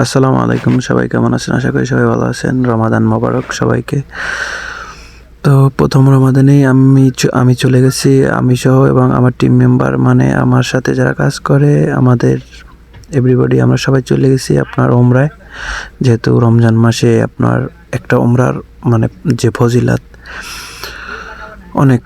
আসসালামু আলাইকুম, সবাই কেমন আছেন? আশা করি সবাই ভালো আছেন। রমাদান মোবারক সবাইকে। তো প্রথম রমাদানেই আমি আমি চলে গেছি, আমি সহ এবং আমার টিম মেম্বার মানে আমার সাথে যারা কাজ করে, আমাদের এভরিবডি আমরা সবাই চলে গেছি আপনার ওমরায় যেহেতু রমজান মাসে আপনার একটা ওমরার মানে যে ফজিলাত, অনেক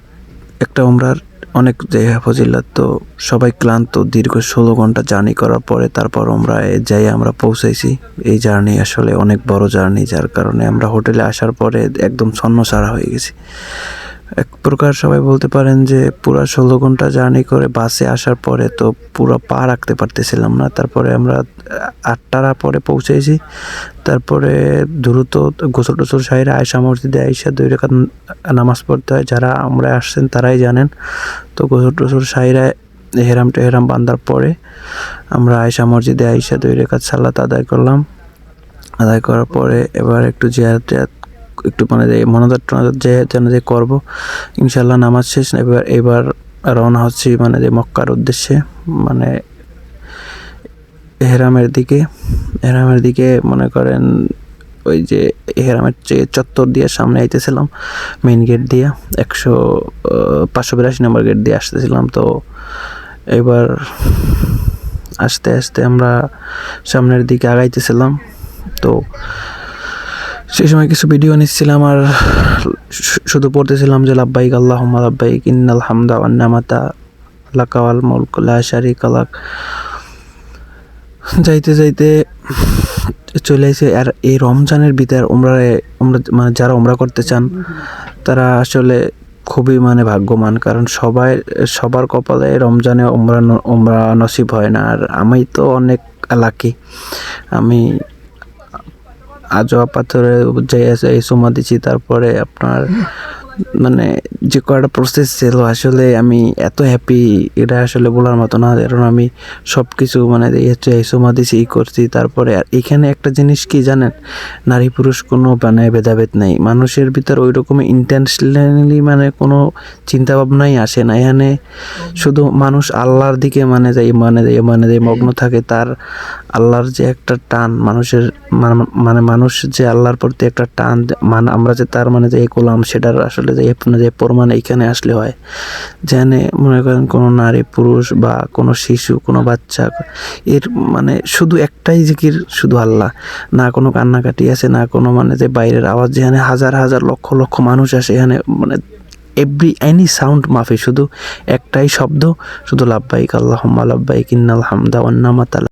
একটা ওমরার অনেক যে ফজিলাত তো সবাই ক্লান্ত, দীর্ঘ ষোলো ঘণ্টা জার্নি করার পরে তারপর আমরা যাই আমরা পৌঁছাইছি। এই জার্নি আসলে অনেক বড় জার্নি যার কারণে আমরা হোটেলে আসার পরে একদম ছাড়া হয়ে গেছি। এক প্রকার সবাই বলতে পারেন যে পুরো ষোলো ঘণ্টা জার্নি করে বাসে আসার পরে তো পুরো পা রাখতে পারতেছিলাম না। তারপরে আমরা আটটার পরে পৌঁছেছি। তারপরে দ্রুত গোসল টোসল সাইরে আয়সা মসজিদে আইসা দুই রেখা নামাজ পড়তে হয়। যারা আমরা আসছেন তারাই জানেন। তো গোসল টোসল সাইরা হেরাম টেহেরাম বান্ধার পরে আমরা আয়সা মসজিদে আইসা দুই রেখাত সালাত আদায় করলাম। আদায় করার পরে এবার একটু টিয়ারত একটু মানে মনোদার টনাদার যে যেন যে করব ইনশাল্লাহ নামাজ শেষ। এবার এবার রওনা হচ্ছি মানে যে মক্কার উদ্দেশ্যে। মানে হেরামের দিকে হেরামের দিকে মনে করেন ওই যে হেরামের যে চত্বর দিয়ে সামনে আইতেছিলাম মেইন গেট দিয়ে, একশো পাঁচশো বিরাশি নম্বর গেট দিয়ে আসতেছিলাম। তো এবার আস্তে আস্তে আমরা সামনের দিকে আগাইতেছিলাম। তো সেই সময় কিছু ভিডিও নিচ্ছিলাম আর শুধু পড়তেছিলাম যে, লাব্বাইক আল্লাহ লাব্বাইক ইন্নাল হামদা ওয়ান্নামাতা লাকাওয়াল মুলক, লা শারিকা লাক। যাইতে যাইতে চলে আসে আর এই রমজানের ভিতর ওমরা উমরা মানে যারা ওমরা করতে চান, তারা আসলে খুবই মানে ভাগ্যমান কারণ সবাই, সবার কপালে রমজানে ওমরা উমরা নসিব হয় না। আর আমি তো অনেক লাকি আমি আজোয়া পাথরে আছে এই সোমা দিছি, তারপরে আপনার মানে যে কয়টা প্রসেস ছিল, আসলে আমি এত হ্যাপি এটা আসলে বলার মতো না। কারণ আমি সব কিছু মানে এই হচ্ছে এই সোমা দিছি, ই করছি। তারপরে আর এখানে একটা জিনিস কি জানেন? নারী পুরুষ কোনো মানে ভেদাভেদ নেই। মানুষের ভিতর ওই রকম ইন্টেনশনালি মানে কোনো চিন্তা ভাবনাই আসে না। এখানে শুধু মানুষ আল্লাহর দিকে মানে যাই মানে যাই মানে যাই মগ্ন থাকে, তার আল্লাহর যে একটা টান, মানুষের মানে- মানে মানুষ যে আল্লাহর প্রতি একটা টান মানে আমরা যে তার মানে যে করলাম সেটার আসলে যে আপনার যে প্রমাণ এইখানে আসলে হয়। যেখানে মনে করেন কোনো নারী, পুরুষ বা কোনো শিশু, কোনো বাচ্চা, এর মানে শুধু একটাই জিকির শুধু আল্লাহ। না কোনো কান্নাকাটি আছে, না কোনো মানে যে বাইরের আওয়াজ, যেখানে হাজার হাজার লক্ষ লক্ষ মানুষ আসে, এখানে মানে এভরি এনি সাউন্ড মাফি শুধু একটাই শব্দ, শুধু লাব্বাইক আল্লাহ লাব্বাইক ইন্নাল হামদা ওয়ান্নামাতা